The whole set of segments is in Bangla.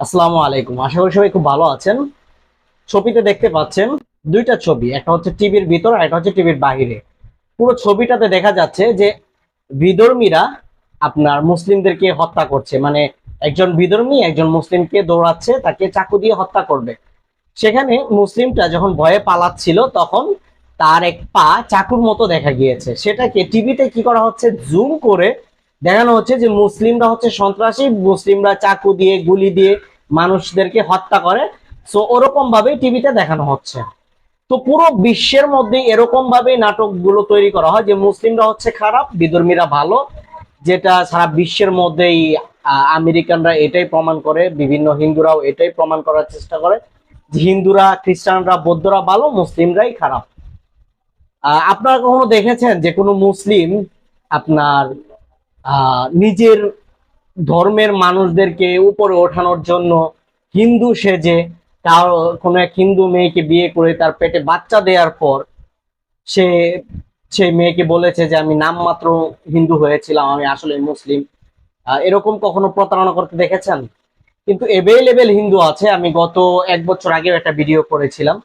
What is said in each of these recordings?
আসসালামু আলাইকুম। আশা করি সবাই খুব ভালো আছেন। ছবিতে দেখতে পাচ্ছেন দুইটা ছবি, একটা হচ্ছে টিভির ভিতর আর একটা হচ্ছে টিভির বাহিরে। পুরো ছবিটাতে দেখা যাচ্ছে যে বিধর্মীরা আপনার মুসলিমদেরকে হত্যা করছে। মানে একজন বিধর্মী একজন মুসলিমকে দৌড়াচ্ছে, তাকে চাকু দিয়ে হত্যা করবে। সেখানে মুসলিমটা যখন ভয়ে পালাচ্ছিল, তখন তার এক পা চাকুর মতো দেখা গিয়েছে। সেটাকে টিভিতে কি করা হচ্ছে? জুম করে দেখানো হচ্ছে যে মুসলিমরা হচ্ছে সন্ত্রাসী, মুসলিমরা চাকু দিয়ে, গুলি দিয়ে মানুষদেরকে হত্যা করে। সো ওরকম ভাবে টিভিতে দেখানো হচ্ছে। তো পুরো বিশ্বের মধ্যে এরকম ভাবে নাটকগুলো তৈরি করা হয় যে মুসলিমরা হচ্ছে খারাপ, বিধর্মীরা ভালো, যেটা সারা বিশ্বের মধ্যেই আমেরিকানরা এটাই প্রমাণ করে, বিভিন্ন হিন্দুরাও এটাই প্রমাণ করার চেষ্টা করে হিন্দুরা, খ্রিস্টানরা, বৌদ্ধরা ভালো, মুসলিমরাই খারাপ। আপনারা কখনো দেখেছেন যে কোনো মুসলিম আপনার নিজের ধর্মের মানুষদেরকে উপরে ওঠানোর জন্য হিন্দু সেজে তার কোনো এক হিন্দু মেয়েকে বিয়ে করে তার পেটে বাচ্চা দেওয়ার পর সে সেই মেয়েকে বলেছে যে, আমি নামমাত্র হিন্দু হয়েছিলাম, আমি আসলে মুসলিম। এরকম কখনো প্রতারণা করতে দেখেছেন? কিন্তু এভেলেবেল হিন্দু আছে। আমি গত এক বছর আগেও একটা ভিডিও করেছিলাম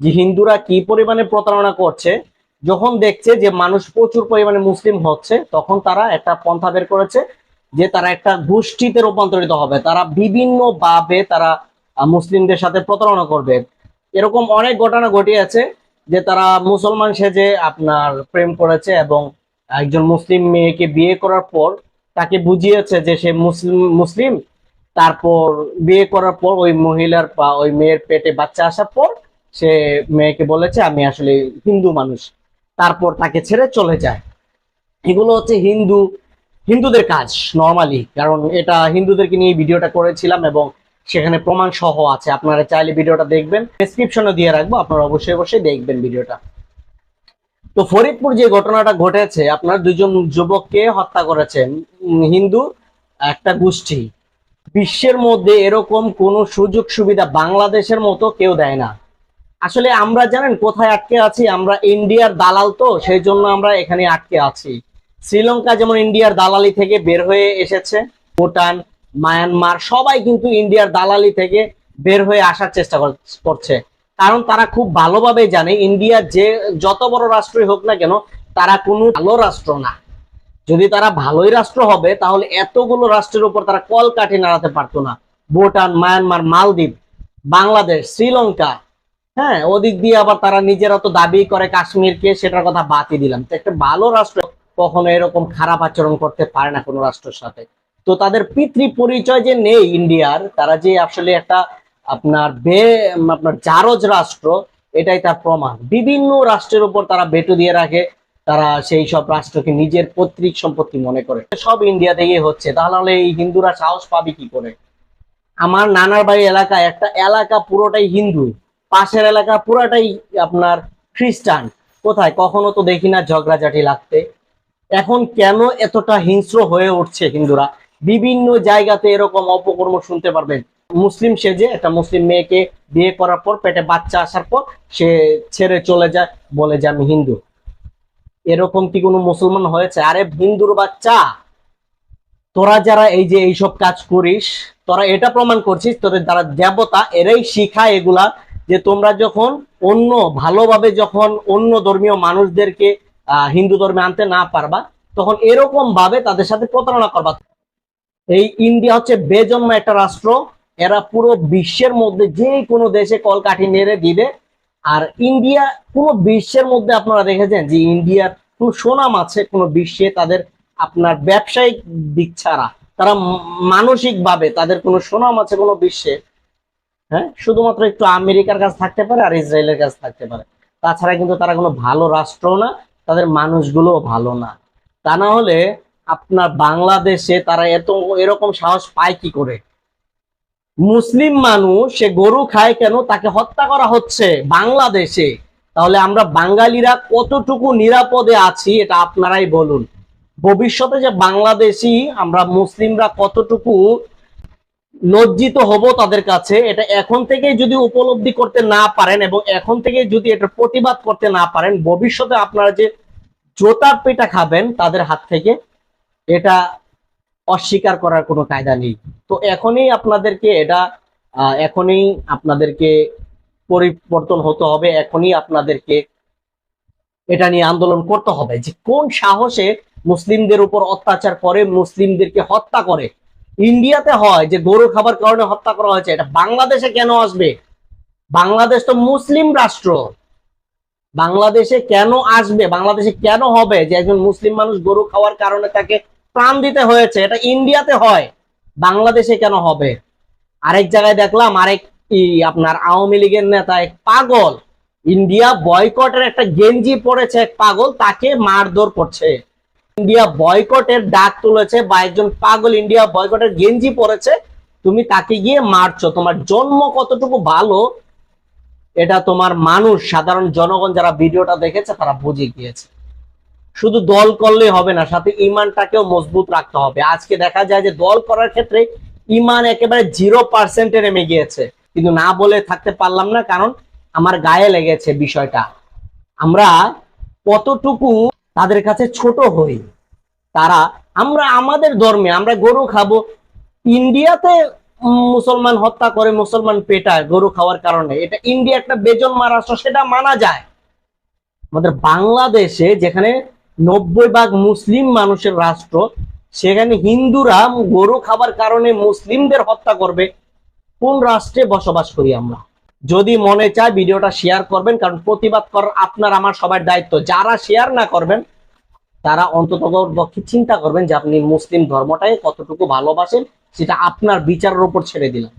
যে হিন্দুরা কি পরিমাণে প্রতারণা করছে যখন দেখছে যে মানুষ প্রচুর পরিমাণে মুসলিম হচ্ছে, তখন তারা একটা পন্থা বের করেছে যে তারা একটা গোষ্ঠীতে রূপান্তরিত হবে। তারা বিভিন্ন ভাবে তারা মুসলিমদের সাথে প্রতারণা করবে। এরকম অনেক ঘটনা ঘটিয়েছে যে তারা মুসলমান সেজে আপনার প্রেম করেছে এবং একজন মুসলিম মেয়েকে বিয়ে করার পর তাকে বুঝিয়েছে যে সে মুসলিম মুসলিম। তারপর বিয়ে করার পর ওই মহিলার বা ওই মেয়ের পেটে বাচ্চা আসার পর সে মেয়েকে বলেছে, আমি আসলে হিন্দু মানুষ। তারপর তাকে ছেড়ে চলে যায়। এগুলো হচ্ছে হিন্দু, হিন্দুদের কাজ নর্মালি কারণ এটা হিন্দুদেরকে নিয়ে ভিডিওটা করেছিলাম এবং সেখানে প্রমাণ সহ আছে। আপনারা চাইলে ভিডিওটা দেখবেন। ডেসক্রিপশনে দিয়ে রাখব, আপনারা অবশ্যই অবশ্যই দেখবেন ভিডিওটা। তো ফরিদপুর যে ঘটনাটা ঘটেছে, আপনার দুজন যুবককে হত্যা করেছেন হিন্দু, একটা গোষ্ঠী। বিশ্বের মধ্যে এরকম কোনো সুযোগ সুবিধা বাংলাদেশের মতো কেউ দেয় না। আসলে আমরা জানেন কোথায় আটকে আছি? আমরা ইন্ডিয়ার দালাল তো, সেই জন্য আমরা এখানে আটকে আছি। শ্রীলঙ্কা যেমন ইন্ডিয়ার দালালি থেকে বের হয়ে এসেছে, ভুটান, মায়ানমার, সবাই কিন্তু ইন্ডিয়ার দালালি থেকে বের হয়ে আসার চেষ্টা কর- করছে। কারণ তারা খুব ভালোভাবে জানে, ইন্ডিয়া যে যত বড় রাষ্ট্রই হোক না কেন, তারা কোনো ভালো রাষ্ট্র না। যদি তারা ভালোই রাষ্ট্র হবে, তাহলে এতগুলো রাষ্ট্রের উপর তারা কল কাঠি নাড়াতে পারতো না। ভুটান, মায়ানমার, মালদ্বীপ, বাংলাদেশ, শ্রীলঙ্কা হ্যাঁ ওদিক দিয়ে আবার তারা নিজেরা তো দাবি করে কাশ্মীরকে, সেটার কথা বাতি দিলাম। তো একটা ভালো রাষ্ট্র কখনো এরকম খারাপ আচরণ করতে পারে না কোনো রাষ্ট্রের সাথে। তো তাদের পিতৃ পরিচয় যে নেই ইন্ডিয়ার, তারা যে আসলে একটা আপনার বে, আপনার জারজ রাষ্ট্র, এটাই তার প্রমাণ। বিভিন্ন রাষ্ট্রের উপর তারা বেটু দিয়ে রাখে, তারা সেই সব রাষ্ট্রকে নিজের পৈতৃক সম্পত্তি মনে করে। সব ইন্ডিয়া থেকেই হচ্ছে, তাহলে এই হিন্দুরা সাহস পাবে কি করে? আমার নানার বাড়ি এলাকায় একটা এলাকা পুরোটাই হিন্দু। পাশের এলাকা পুরোটাই আপনার খ্রিস্টান। কোথায়? কখনো তো দেখি না ঝগড়াঝাটি লাগতে। এখন কেন এতটা হিংস্র হয়ে উঠছে হিন্দুরা? বিভিন্ন জায়গাতে এরকম অপকর্ম শুনতে পারবেন। মুসলিম সেজে একটা মুসলিম মেয়েকে বিয়ে করার পর পেটে বাচ্চা আসার পর সে ছেড়ে চলে যায় বলে যে আমি হিন্দু। এরকম কি কোনো মুসলমান হয়েছে? আরে হিন্দুর বাচ্চা! তোরা যারা এই যে এইসব কাজ করিস, তোরা এটা প্রমাণ করছিস, তোদের যারা দেবতা, এরাই শিখায় এগুলা যে তোমরা যখন অন্য, ভালোভাবে যখন অন্য ধর্মীয় মানুষদেরকে হিন্দু ধর্মে আনতে না পারবা, তখন এরকম ভাবে তাদের সাথে প্রতারণা করবা। এই ইন্ডিয়া হচ্ছে বেজন্ম একটা রাষ্ট্র, এরা পুরো বিশ্বের মধ্যে যে কোনো দেশে কলকাঠি নেড়ে দিবে। আর ইন্ডিয়া, পুরো বিশ্বের মধ্যে আপনারা দেখেছেন যে ইন্ডিয়ার কোনো সুনাম আছে কোনো বিশ্বে তাদের আপনার ব্যবসায়িক দিক ছাড়া। তারা মানসিক ভাবে তাদের কোনো সুনাম আছে কোনো বিশ্বে। হ্যাঁ? শুধুমাত্র একটু আমেরিকার কাছে থাকতে পারে আর ইসরায়েলের কাছে থাকতে পারে। তাছাড়া কিন্তু তারা কোনো ভালো রাষ্ট্র না, তাদের মানুষগুলোও ভালো না। তা না হলে আপনার বাংলাদেশে তারা এত, এরকম সাহস পায় কি করে? মুসলিম মানুষ, সে গরু খায় কেন? তাকে হত্যা করা হচ্ছে বাংলাদেশে। তাহলে আমরা বাঙালিরা কতটুকু নিরাপদে আছি, এটা আপনারাই বলুন। ভবিষ্যতে যে বাংলাদেশি, আমরা মুসলিমরা কতটুকু লজ্জিত হব তাদের কাছে। এটা এখন থেকে যদি উপলব্ধি করতে না পারেন এবং এখন থেকে যদি এটা প্রতিবাদ করতে না পারেন, ভবিষ্যতে আপনারা যে জোতার পেটা খাবেন তাদের হাত থেকে, এটা অস্বীকার করার কোনো কায়দা নেই। তো এখনই আপনাদেরকে এটা এখনই আপনাদেরকে পরিবর্তন হতে হবে, এখনই আপনাদেরকে এটা নিয়ে আন্দোলন করতে হবে। যে কোন সাহসে মুসলিমদের উপর অত্যাচার করে, মুসলিমদেরকে হত্যা করে ইন্ডিয়াতে হয় যে গরু খাবার কারণে হত্যা করা হয়েছে, এটা বাংলাদেশে কেন আসবে? বাংলাদেশ তো মুসলিম রাষ্ট্র। বাংলাদেশে কেন আসবে? বাংলাদেশে কেন হবে যে একজন মুসলিম মানুষ গরু খাওয়ার কারণে তাকে প্রাণ দিতে হয়েছে? এটা ইন্ডিয়াতে হয়। বাংলাদেশে কেন হবে? আরেক জায়গায় দেখলাম আরেক আপনার আওয়ামী লীগের নেতা এক পাগল। ইন্ডিয়া বয়কটের একটা গেঞ্জি পড়েছে এক পাগল, তাকে মারধর করছে। ইন্ডিয়া বয়কটের ডাক তুলেছে বা একজন পাগল ইন্ডিয়া বয়কটের গেঞ্জি পরেছে, তুমি তাকে গিয়ে মারছো। তোমার জন্ম কতটুকু ভালো, এটা তোমার মানুষ, সাধারণ জনগণ যারা ভিডিওটা দেখেছে, তারা বুঝে গিয়েছে। শুধু দল করলেই হবে না, সাথে ইমানটাকেও মজবুত রাখতে হবে। আজকে দেখা যায় যে দল করার ক্ষেত্রে ইমান একেবারে জিরো পার্সেন্টে নেমে গিয়েছে। কিন্তু না বলে থাকতে পারলাম না, কারণ আমার গায়ে লেগেছে বিষয়টা। আমরা কতটুকু তাদের কাছে ছোট হই। তারা, আমরা আমাদের ধর্মে, আমরা গরু খাব। ইন্ডিয়াতে মুসলমান হত্যা করে মুসলমান পেটায় গরু খাওয়ার কারণে। এটা ইন্ডিয়া একটা বেজন্মা রাষ্ট্র সেটা মানা যায়। আমাদের বাংলাদেশে যেখানে নব্বই ভাগ মুসলিম মানুষের রাষ্ট্র, সেখানে হিন্দুরা গরু খাবার কারণে মুসলিমদের হত্যা করবে। কোন রাষ্ট্রে বসবাস করি আমরা? যদি মনে চায় ভিডিওটা শেয়ার করবেন, কারণ প্রতিবাদ করার আপনার আমার সবার দায়িত্ব। যারা শেয়ার না করবেন, তারা অন্তত পক্ষে চিন্তা করবেন যে আপনি মুসলিম ধর্মটাই কতটুকু ভালোবাসেন, সেটা আপনার বিচারের উপর ছেড়ে দিলাম।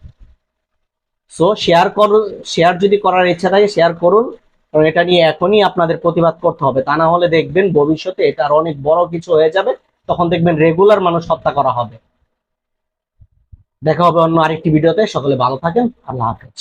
সো শেয়ার করুন শেয়ার যদি করার ইচ্ছা থাকে শেয়ার করুন। কারণ এটা নিয়ে এখনই আপনাদের প্রতিবাদ করতে হবে। তা না হলে দেখবেন ভবিষ্যতে এটার অনেক বড় কিছু হয়ে যাবে। তখন দেখবেন রেগুলার মানুষ হত্যা করা হবে। দেখা হবে অন্য আরেকটি ভিডিওতে। সকলে ভালো থাকেন। আল্লাহ হাফেজ।